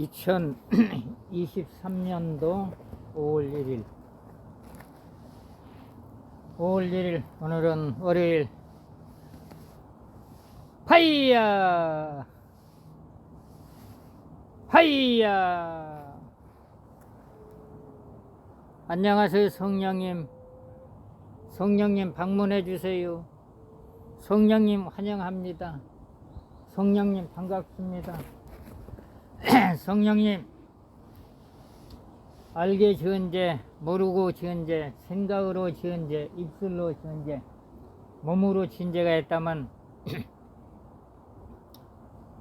2023년도 5월 1일. 5월 1일 오늘은 월요일. 파이야! 파이야! 안녕하세요 성령님. 성령님 방문해 주세요. 성령님 환영합니다. 성령님 반갑습니다 성령님 알게 지은 죄 모르고 지은 죄 생각으로 지은 죄 입술로 지은 죄 몸으로 지은 죄가 있다면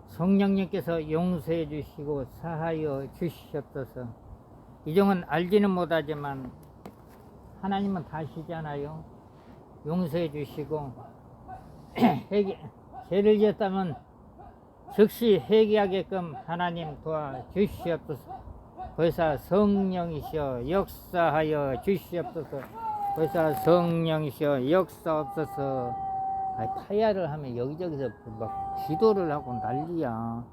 성령님께서 용서해 주시고 사하여 주시옵소서. 이종은 알지는 못하지만 하나님은 다 아시잖아요. 용서해 주시고 죄를 지었다면 즉시 회개하게끔 하나님 도와 주시옵소서. 벌써 성령이시여 역사하여 주시옵소서. 벌써 성령이시여 역사옵소서. 아, 파야를 하면 여기저기서 막 기도를 하고 난리야.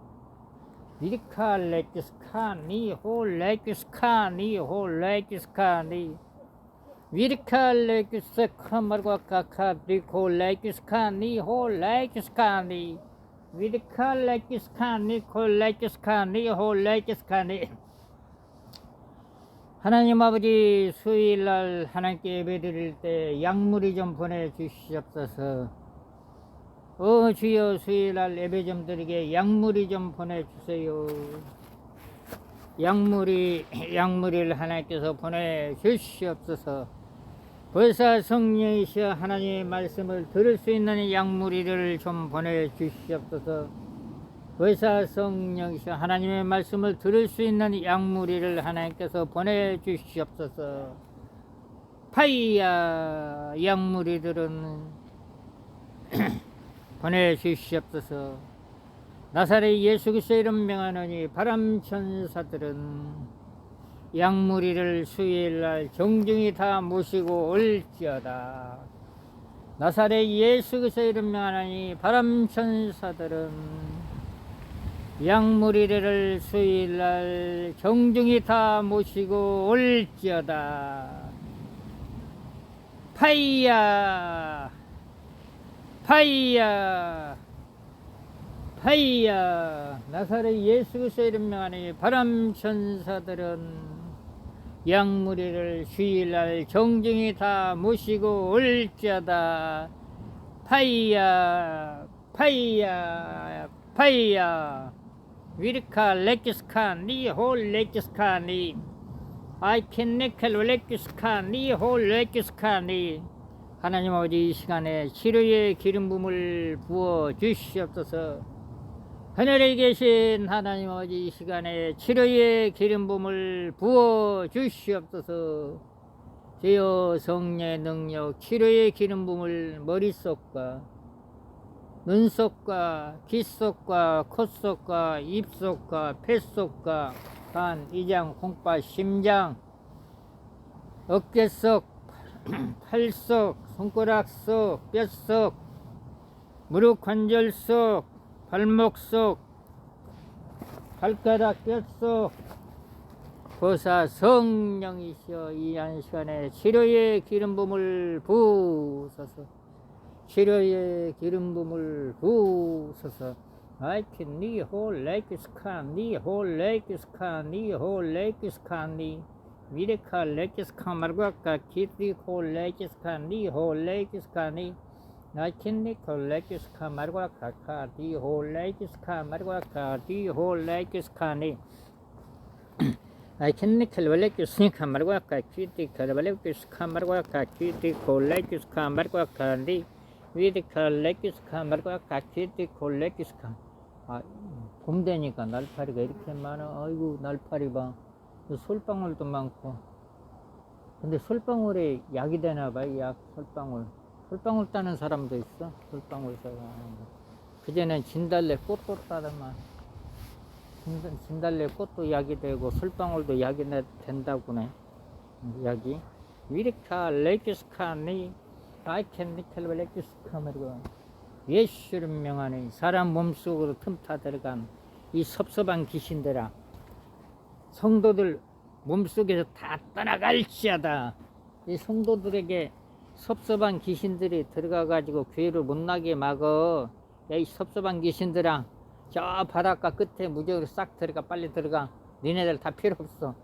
미리카 레키스카 니 호 레키스카 니 호 레키스카 니 위리카 레키스카 말고 카카 리코 레키스카 니 호 레키스카 니 위리카 레키스카니 코 레키스카니 호 레키스카니 하나님 아버지 수요일날 하나님께 예배드릴 때 약물이 좀 보내주시옵소서. 어 주여 수요일날 예배 좀 드리게 약물이 좀 보내주세요. 약물이 약물을 하나님께서 보내주시옵소서 벌써 성령이시여 하나님의 말씀을 들을 수 있는 약물이를 좀 보내주시옵소서. 벌써 성령이시여 하나님의 말씀을 들을 수 있는 약물이를 하나님께서 보내주시옵소서. 파이야 약물이들은 보내주시옵소서. 나사렛 예수 그리스도 이름 명하노니 바람 천사들은 양무리를 수요일날 정중히 다 모시고 올지어다. 나사렛 예수 그리스도 이름 명하노니 바람 천사들은 양무리를 수요일날 정중히 다 모시고 올지어다. 파이야 파이야 하이야 나사렛 예수 그리스도 이름 명하니 바람 천사들은 양무리를 주일날 정중히 다 모시고 올지어다. 파이야 파이야 파이야. 위르카 레키스카 니홀 레키스카 니. 아이켄네켈 레키스카 니홀 레키스카 니. 하나님 아버지 이 시간에 치료의 기름 부음을 부어 주시옵소서 하늘에 계신 하나님 아버지 이 시간에 치료의 기름 부음을 부어 주시옵소서. 주여 성령의 능력 치료의 기름 부음을 머릿속과 눈속과 귓속과 콧속과 입속과 폐속과 간, 이장, 콩팥, 심장, 어깨속, 팔속, 손가락 속, 뼛속, 무릎 관절 속, 발목 속, 발가락 뼛속, 보사 성령이시여 이 한 시간에 치료의 기름 부음을 부으소서 치료의 기름 부음을 부으소서 like scan knee hold like scan knee hold like scan knee 미레카 hold like scan 말고 아까 디 hold like scan knee I can nickel like scan 말고 아까 키티 like scan 말고 아까 키티 hold like scan 말고 아까 디 위디카 레키스카 말고 아까 키티 콜 레키스카 아, 봄 되니까 날파리가 이렇게 많아. 아이고, 날파리 봐. 솔방울도 많고. 근데 솔방울에 약이 되나 봐, 약, 솔방울. 솔방울 따는 사람도 있어. 솔방울 사고 그전엔 진달래 꽃도 따더만. 진- 진달래 꽃도 약이 되고, 솔방울도 약이 내- 된다고네. 약이. 위리카, 레키스카니, 아이캔 니켈 레키스카 말고. 예수를 명하니 사람 몸속으로 틈타 들어간 이 섭섭한 귀신들아 성도들 몸속에서 다 떠나갈지어다. 이 성도들에게 섭섭한 귀신들이 들어가 가지고 교회를 못 나게 막어. 야, 이 섭섭한 귀신들아, 저 바닷가 끝에 무적으로 싹 들어가, 빨리 들어가. 니네들 다 필요 없어.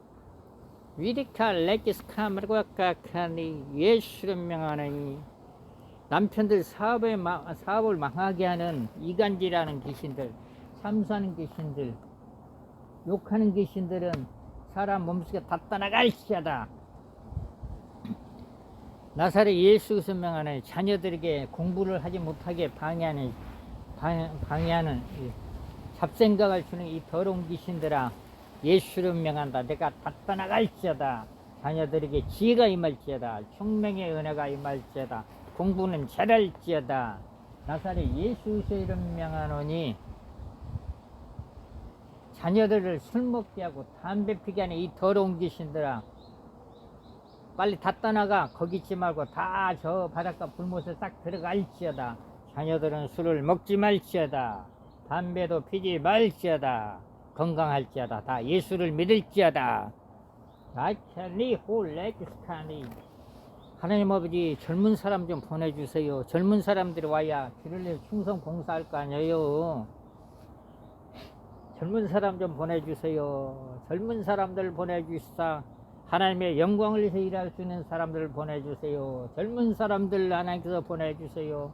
위리카 레기스카 말과카카니 예수를 명하니 남편들 사업에 마, 사업을 망하게 하는 이간질하는 귀신들, 참수하는 귀신들, 욕하는 귀신들은 사람 몸속에 다 떠나갈지어다. 나사렛 예수 선명하는 자녀들에게 공부를 하지 못하게 방해하는 방- 방해하는 이 잡생각을 주는 이 더러운 귀신들아 예수를 명한다. 내가 다 떠나갈지어다. 자녀들에게 지혜가 임할지어다. 총명의 은혜가 임할지어다. 공부는 잘할지어다. 나사렛 예수 이름 명하노니 자녀들을 술 먹게 하고 담배 피게 하는 이 더러운 귀신들아 빨리 다 떠나가. 거기 있지 말고 다 저 바닷가 불못에 싹 들어갈지어다. 자녀들은 술을 먹지 말지어다. 담배도 피지 말지어다. 건강할지어다. 다 예수를 믿을지어다. 아캬니 홀레기스카니. 하나님 아버지 젊은 사람 좀 보내주세요. 젊은 사람들이 와야 주를 충성 봉사할 거 아니에요. 젊은 사람 좀 보내주세요. 젊은 사람들 보내주시다. 하나님의 영광을 위해서 일할 수 있는 사람들 보내주세요. 젊은 사람들 하나님께서 보내주세요.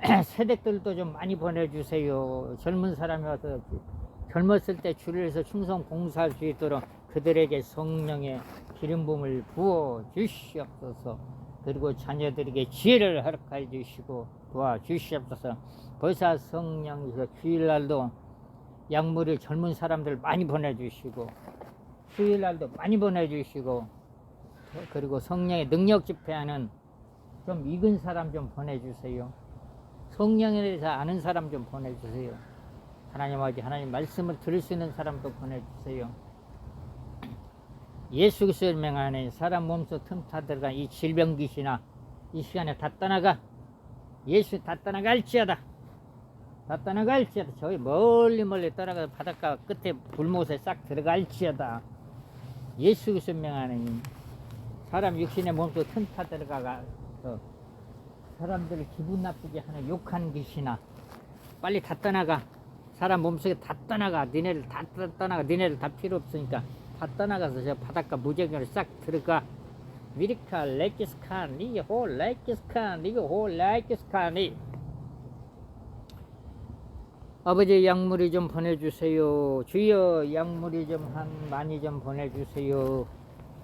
세대들도 좀 많이 보내주세요. 젊은 사람이 와서 젊었을 때 주를 위해서 충성 봉사할 수 있도록 그들에게 성령의 기름 부음을 부어 주시옵소서. 그리고 자녀들에게 지혜를 허락해 주시고 도와 주시옵소서. 벌써 성령께서 주일날도 약물을 젊은 사람들 많이 보내주시고 수요일날도 많이 보내주시고 그리고 성령의 능력 집회하는 좀 익은 사람 좀 보내주세요. 성령에 대해서 아는 사람 좀 보내주세요. 하나님 아버지 하나님 말씀을 들을 수 있는 사람도 보내주세요. 예수 그리스도를 명하는 사람 몸속 틈타 들어간 이 질병 귀신아 이 시간에 다 떠나가 예수 다 떠나갈지어다 다 떠나갈지어다 저기 멀리 멀리 떠나가 바닷가 끝에 불못에 싹 들어갈지어다 예수 그리스도 명하는 사람 육신의 몸속 틈타 들어가가 사람들을 기분 나쁘게 하는 욕하는 귀신아. 빨리 다 떠나가. 사람 몸속에 다 떠나가. 니네를 다 떠- 떠나가. 니네들 다 필요 없으니까 다 떠나가서 저 바닷가 무적으로 싹 들어가. 위리카 레키스카 니호 레키스카 니호 레키스카 니 아버지 약물이 좀 보내주세요. 주여 약물이 좀 한 많이 좀 보내주세요.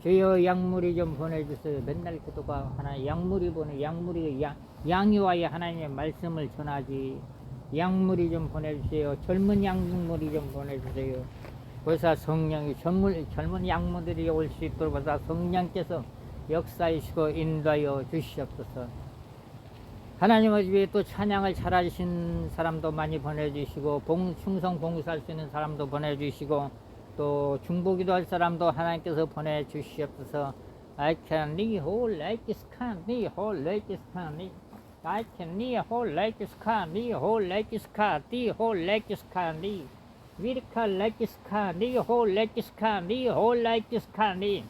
주여 약물이 좀 보내주세요. 맨날 기도가 하나 약물이 보내 약물이 양, 양이 와야 하나님의 말씀을 전하지. 약물이 좀 보내주세요. 젊은 약물이 좀 보내주세요. 벌써 성령이 젊은, 젊은 약물들이 올 수 있도록 벌써 성령께서 역사이시고 인도하여 주시옵소서 하나님 아버지 또 찬양을 잘하신 사람도 많이 보내주시고 봉, 충성 봉사할 수 있는 사람도 보내주시고 또 중보기도 할 사람도 하나님께서 보내주시옵소서 I can knee hold like this can knee hold like this can knee I can knee hold like this can knee hold like this can knee hold like this can knee Miracle like this can knee hold like this can knee hold like this can knee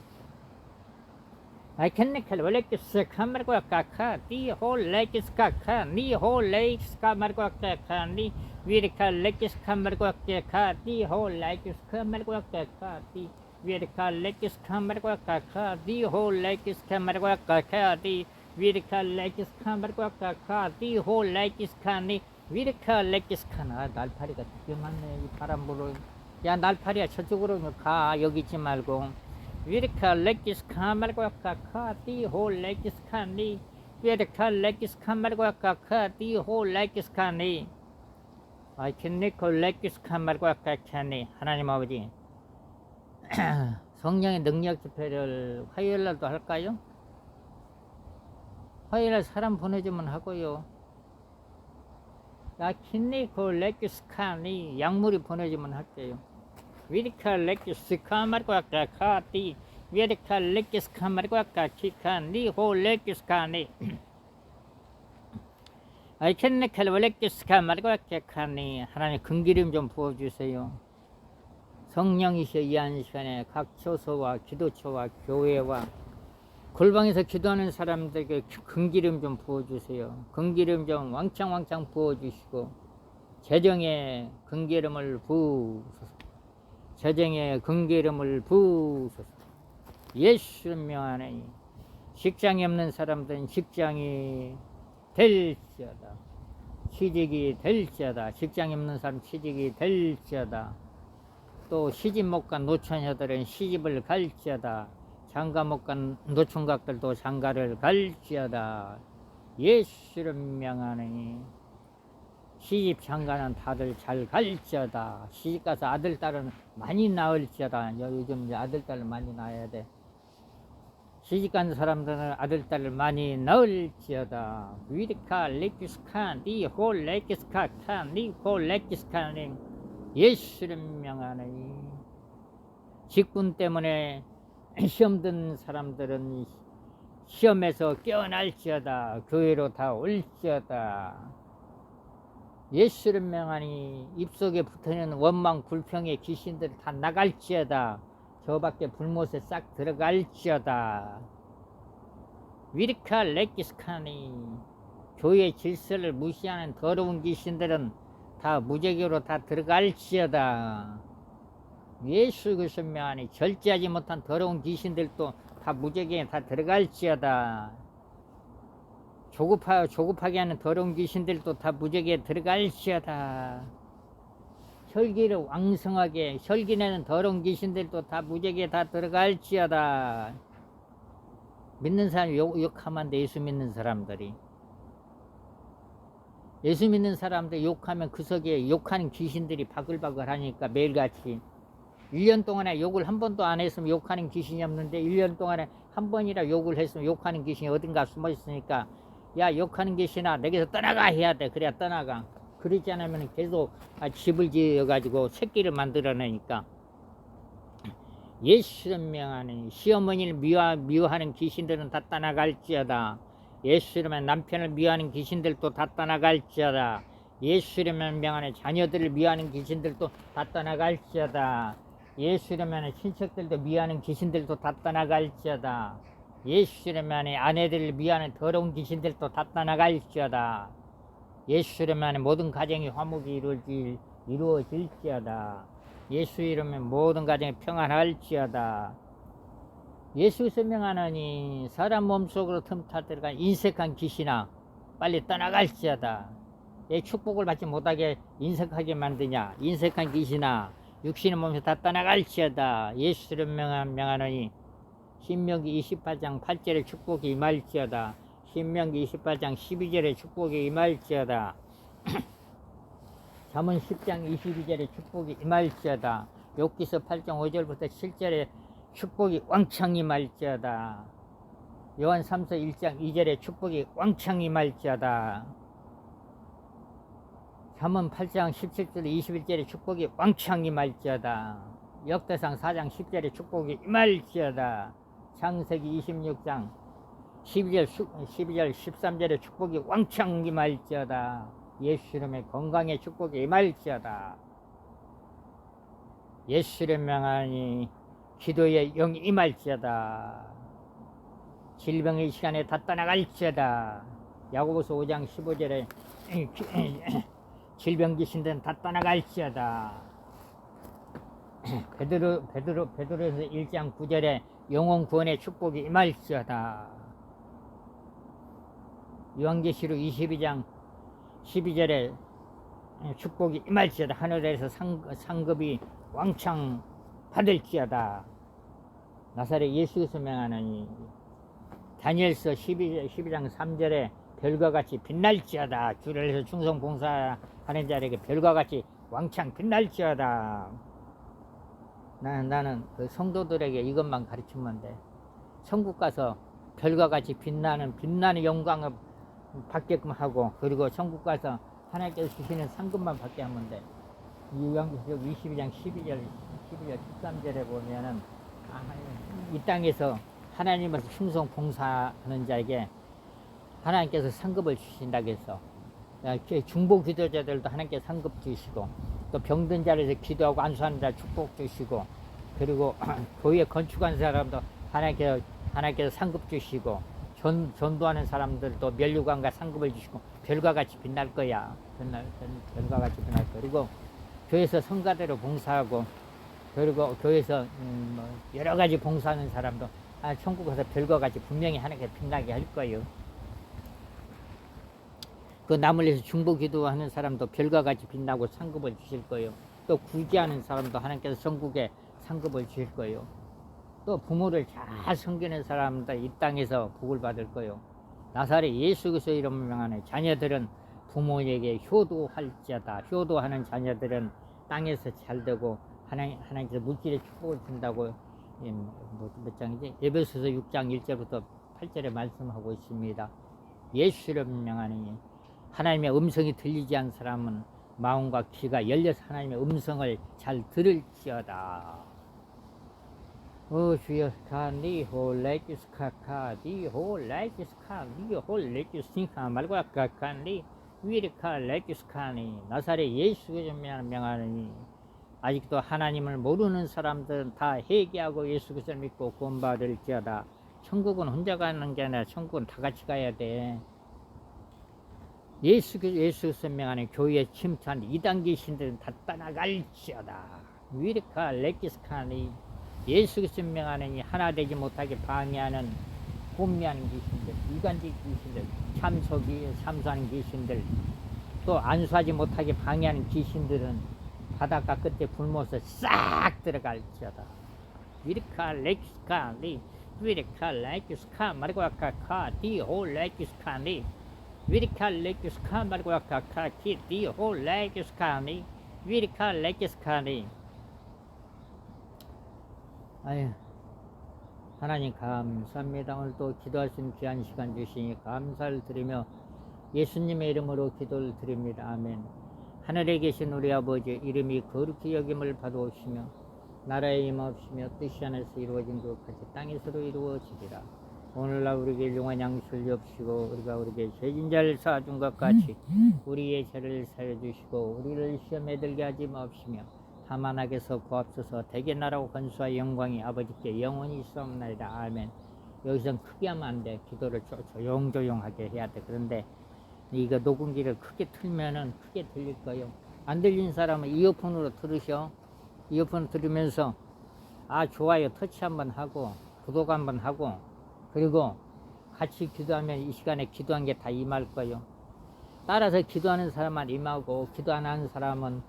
I can nickel like this camera ko kaka ti whole like this kaka ni whole like this camera ko kaka ni vertical like this camera ko kaka ti whole like this camera ko kaka ti vertical like this camera ko kaka ti whole like this camera ko kaka ti vertical like this camera ko kaka ti whole like this can vertical like this can 아 날파리가 되게 많네 이 바람 불어 야 날파리야 저쪽으로 가 여기 있지 말고 Whole leg is candy. Vertical leg is camera ko kakati whole leg is candy. I can is camera ko kakati. 하나님 아버지 성령의 능력 집회를 화요일 날도 할까요? 화요일 날 사람 보내주면 하고요. 나 킨니콜 레기스카니 약물이 보내주면 할게요. Ko kakati. whole leg is candy. I can nickel leg is camera ko kakati. 하나님 금기름 좀 부어주세요. 성령이시여 이한 시간에 각 처소와 기도처와 교회와 골방에서 기도하는 사람들에게 금기름 좀 부어주세요. 금기름 좀 왕창왕창 부어주시고 재정에 금기름을 부으소서. 재정에 금기름을 부으소서. 예수 명하네. 직장이 없는 사람들은 직장이 될지어다. 취직이 될지어다. 직장이 없는 사람 취직이 될지어다. 또 시집 못 간 노처녀들은 시집을 갈지어다. 장가 못 간 노총각들도 장가를 갈지어다. 예수를 명하니 시집 장가는 다들 잘 갈지어다. 시집 가서 아들 딸은 많이 낳을지어다. 요- 요즘 이제 아들 딸을 많이 낳아야 돼. 시집 간 사람들은 아들 딸을 많이 낳을지어다. 위리카 레키스카 니홀 레키스카 카 니홀 레키스카 니 예수를 명하니 직분 때문에 시험 든 사람들은 시험에서 깨어날지어다 교회로 다 올지어다 예수를 명하니 입속에 붙어있는 원망 불평의 귀신들 다 나갈지어다. 저 밖에 불못에 싹 들어갈지어다. 위리카 레키스카니. 교회 질서를 무시하는 더러운 귀신들은 다 무제기로 다 들어갈지어다. 예수 그리스도 명하니 절제하지 못한 더러운 귀신들도 다 무지개에 다 들어갈지어다. 조급하여 조급하게 하는 더러운 귀신들도 다 무지개에 들어갈지어다. 혈기를 왕성하게 혈기내는 더러운 귀신들도 다 무지개에 다 들어갈지어다. 믿는 사람 욕, 욕하면 안 돼, 예수 믿는 사람들이. 예수 믿는 사람들 욕하면 그 속에 욕하는 귀신들이 바글바글 하니까 매일같이 1년 동안에 욕을 한 번도 안 했으면 욕하는 귀신이 없는데 1년 동안에 한 번이라 욕을 했으면 욕하는 귀신이 어딘가 숨어 있으니까 야 욕하는 귀신아 내게서 떠나가 해야 돼. 그래야 떠나가. 그러지 않으면 계속 아, 집을 지어 가지고 새끼를 만들어내니까. 예수를 명하는 시어머니를 미워, 미워하는 귀신들은 다 떠나갈지어다. 예수님의 남편을 미워하는 귀신들도 다 떠나갈지어다. 예수님의 명하는 자녀들을 미워하는 귀신들도 다 떠나갈지어다. 예수님의 친척들도 미워하는 귀신들도 다 떠나갈지어다 예수님의 아내들을 미워하는 더러운 귀신들도 다 떠나갈지어다. 예수님의 모든 가정이 화목이 이루어질, 이루어질지어다. 예수 이름의 모든 가정이 평안할지어다. 예수 설명하느니 사람 몸속으로 틈타 들어간 인색한 귀신아 빨리 떠나갈지어다. 내 축복을 받지 못하게 인색하게 만드냐 인색한 귀신아 육신의 몸에서 다 떠나갈지어다. 예수를 명한 명하느니 신명기 28장 8절의 축복이 임할지어다. 신명기 28장 12절의 축복이 임할지어다. 잠언 10장 22절의 축복이 임할지어다. 욥기서 8장 5절부터 7절의 축복이 왕창 임할지어다. 요한 3서 1장 2절의 축복이 왕창 임할지어다. 잠언 8장 17절 21절의 축복이 왕창 임할지어다. 역대상 4장 10절의 축복이 임할지어다 창세기 26장 12절, 12절 13절의 축복이 왕창 임할지어다. 예수 이름의 건강의 축복이 임할지어다. 예수 이름 명하니 기도의 영이 임할지어다. 질병의 시간에 다 떠나갈지어다. 야고보서 5장 15절에 질병 귀신들은 다 떠나갈지어다. 베드로 베드로 베드로에서 1장 9절에 영혼 구원의 축복이 임할지어다. 요한계시록 22장 12절에 축복이 임할지어다. 하늘에서 상, 상급이 왕창 받을지어다. 나사렛 예수에서 명하느니 다니엘서 12, 12장 3절에 별과 같이 빛날지어다. 주를 해서 충성 봉사하는 자에게 별과 같이 왕창 빛날지어다 나는, 나는 그 성도들에게 이것만 가르치면 돼. 천국 가서 별과 같이 빛나는 빛나는 영광을 받게끔 하고 그리고 천국 가서 하나님께서 주시는 상급만 받게 하면 돼. 요한계시록 22장 12절 12절 13절에 보면은 아, 이 땅에서 하나님을 충성 봉사하는 자에게 하나님께서 상급을 주신다고 해서 중보 기도자들도 하나님께 상급 주시고 또 병든 자리에서 기도하고 안수하는 자 축복 주시고 그리고 교회 건축한 사람도 하나님께서 하나님께서 상급 주시고 전, 전도하는 사람들도 멸류관과 상급을 주시고 별과 같이 빛날 거야. 빛날, 별- 별과 같이 빛날 거야. 그리고 교회에서 성가대로 봉사하고 그리고 교회에서 음, 뭐 여러 가지 봉사하는 사람도 아, 천국 가서 별과 같이 분명히 하나님께 빛나게 할 거예요. 그 나물에서 중보 기도하는 사람도 별과 같이 빛나고 상급을 주실 거예요. 또 구제하는 사람도 하나님께서 전국에 상급을 주실 거예요. 또 부모를 잘 섬기는 사람도 이 땅에서 복을 받을 거예요. 나사렛 예수 그리스도 이름을 명하는 자녀들은 부모에게 효도할지어다. 효도하는 자녀들은 땅에서 잘 되고 하나님 하나님께서 물질의 축복을 준다고 예, 뭐, 몇 장이지? 에베소서 6장 1절부터 8절에 말씀하고 있습니다. 예수를 명하니 하나님의 음성이 들리지 않은 사람은 마음과 귀가 열려서 하나님의 음성을 잘 들을지어다. 오 주여 카니 홀레키스 카카디 홀레키스 카니 홀레키스 싱카 말고 카카니 위리카 레키스 카니 나사렛 예수를 명하니 아직도 하나님을 모르는 사람들은 다 회개하고 예수 그리스도를 믿고 구원받을지어다. 천국은 혼자 가는 게 아니라 천국은 다 같이 가야 돼. 예수 그- 예수 그리스도 명하는 교회에 침투한 이단 귀신들은 다 떠나갈지어다. 위리카 레키스카니 예수 그리스도 명하는 이 하나 되지 못하게 방해하는 혼미하는 귀신들, 이간질 귀신들, 참석이 참수하는 귀신들, 또 안수하지 못하게 방해하는 귀신들은 바닷가 끝에 굶어서 싹 들어갈지어다. 위리카 레키스카 리 위리카 레키스카 말고 아까 카 디호 레키스카 리 위리카 레키스카 말고 아까 카키 디호 레키스카 리 위리카 레키스카 리 아유 하나님 감사합니다. 오늘 또 기도할 수 있는 귀한 시간 주시니 감사를 드리며 예수님의 이름으로 기도를 드립니다. 아멘. 하늘에 계신 우리 아버지 이름이 거룩히 여김을 받아오시며 나라의 임하옵시며 뜻이 하늘에서 이루어진 것 같이 땅에서도 이루어지리라. 오늘날 우리에게 용한 양식을 주옵시고 우리가 우리에게 죄진 자를 사준 것 같이 우리의 죄를 사여 주시고 우리를 시험에 들게 하지 마옵시며 다만 하게서 구합소서 대개 나라고 건수와 영광이 아버지께 영원히 있사옵나이다. 아멘. 여기선 크게 하면 안 돼. 기도를 조- 조용조용하게 해야 돼. 그런데 이거 녹음기를 크게 틀면은 크게 들릴 거예요. 안 들리는 사람은 이어폰으로 들으셔. 이어폰 들으면서 아 좋아요 터치 한번 하고 구독 한번 하고 그리고 같이 기도하면 이 시간에 기도한 게 다 임할 거예요. 따라서 기도하는 사람만 임하고 기도 안 하는 사람은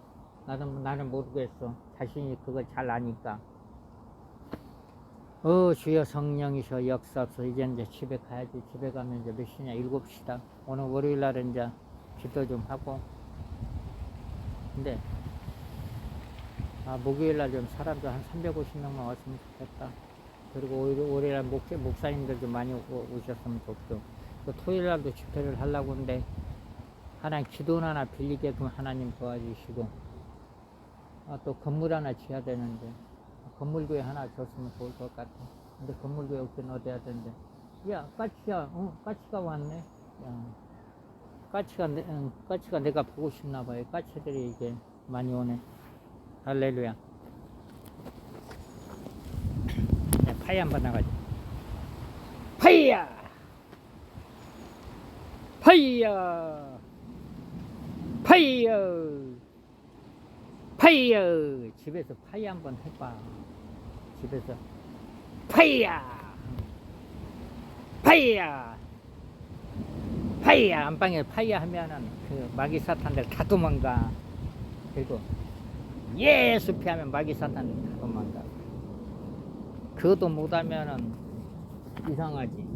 나는 나는 모르겠어. 자신이 그걸 잘 아니까. 어 주여 성령이셔 역사 없어 이제 이제 집에 가야지 집에 가면 이제 몇 시냐 일곱 시다 오늘 월요일 날은 이제 기도 좀 하고 근데 아 목요일 날 좀 사람들 한 350명만 왔으면 좋겠다 그리고 월- 월요일 날 목, 목사님들 좀 많이 오, 오셨으면 좋고 또 토요일 날도 집회를 하려고 하는데 하나님 기도 하나 빌리게끔 하나님 도와주시고 아, 또 건물 하나 지어야 되는데 건물교회 하나 줬으면 좋을 것 같아. 근데 건물교회 없긴 어디야 되는데. 야, 까치야, 어, 까치가 왔네. 야, 까치가, 내, 응, 까치가 내가 보고 싶나 봐요. 까치들이 이게 많이 오네. 할렐루야. 야, 파이 한번 나가자. 파이야! 파이야! 파이야! 파이어 집에서 파이 한번 해봐 집에서 파이야 파이야 파이야 안방에 파이야 하면은 그 마귀 사탄들 다 도망가 그리고 예수 피 하면 마귀 사탄들 다 도망가 그것도 못하면은 이상하지